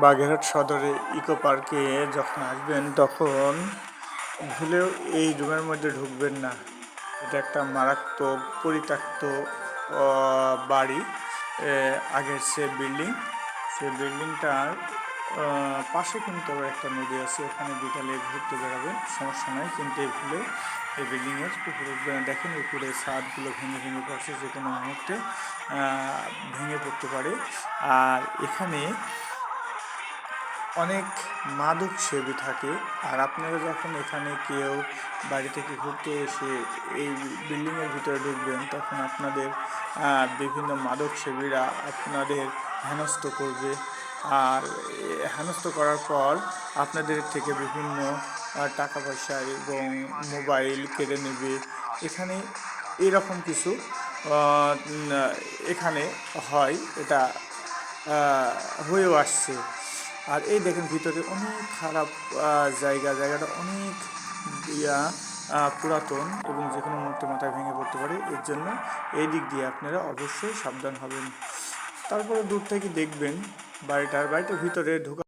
বাগেরহাট সদরে ইকো পার্কে যখন আসবেন, তখন ভুলেও এই রুমের মধ্যে ঢুকবেন না। এটা একটা মারাত্মক পরিত্যক্ত বাড়ি। আগের সে বিল্ডিং। সে বিল্ডিংটার পাশে কিন্তু আবার একটা নদী আছে। ওখানে বিকালে ঘুরতে বেড়াবেন সমস্যা নাই। কিন্তু এই ভুলে এই বিল্ডিংয়ের উপরে দেখেন উপরে ছাদগুলো ভেঙে ভেঙে পড়ছে যে কোনো মুহূর্তে ভেঙে পড়তে পারে। আর এখানে অনেক মাদক সেবী থাকে আর আপনারা যখন এখানে কেউ বাড়ি থেকে ঘুরতে এসে এই বিল্ডিংয়ের ভিতরে ঢুকবেন, তখন আপনাদের বিভিন্ন মাদক সেবীরা আপনাদের হেনস্থ করবে। আর হেনস্থ করার পর আপনাদের থেকে বিভিন্ন টাকা পয়সা এবং মোবাইল কেড়ে নেবে। এখানে এরকম কিছু এখানে হয়, এটা হয়েও আসছে। আর এই দেখেন ভিতরে অনেক খারাপ জায়গা, জায়গাটা অনেক, ইয়া পুরাতন এবং যে কোনো মুহূর্তে মাথায় ভেঙে পড়তে পারে। এর জন্য এই দিক দিয়ে আপনারা অবশ্যই সাবধান হবেন। তারপরে দূর থেকে দেখবেন বাড়িটার বাড়িটার ভিতরে ঢোকা